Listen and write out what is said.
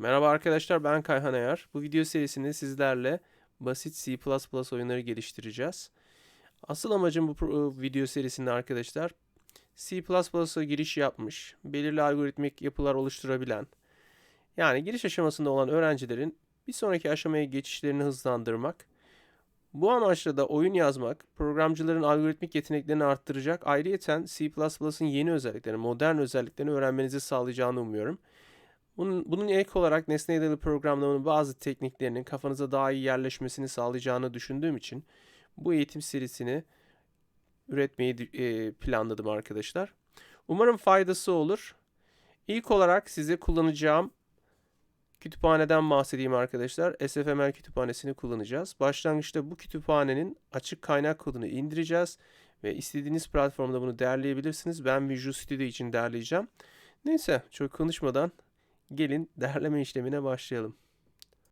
Merhaba arkadaşlar ben Kayhan Ayar. Bu video serisinde sizlerle basit C++ oyunları geliştireceğiz. Asıl amacım bu video serisinde arkadaşlar C++'a giriş yapmış, belirli algoritmik yapılar oluşturabilen, yani giriş aşamasında olan öğrencilerin bir sonraki aşamaya geçişlerini hızlandırmak, bu amaçla da oyun yazmak, programcıların algoritmik yeteneklerini arttıracak, ayrıyeten C++'ın yeni özelliklerini, modern özelliklerini öğrenmenizi sağlayacağını umuyorum. Bunun, bunun ek olarak nesne dayalı programlamanın bazı tekniklerinin kafanıza daha iyi yerleşmesini sağlayacağını düşündüğüm için bu eğitim serisini üretmeyi e, planladım arkadaşlar. Umarım faydası olur. İlk olarak size kullanacağım kütüphaneden bahsedeyim arkadaşlar. SFML kütüphanesini kullanacağız. Başlangıçta bu kütüphanenin açık kaynak kodunu indireceğiz ve istediğiniz platformda bunu derleyebilirsiniz. Ben Visual Studio için derleyeceğim. Neyse çok konuşmadan gelin derleme işlemine başlayalım.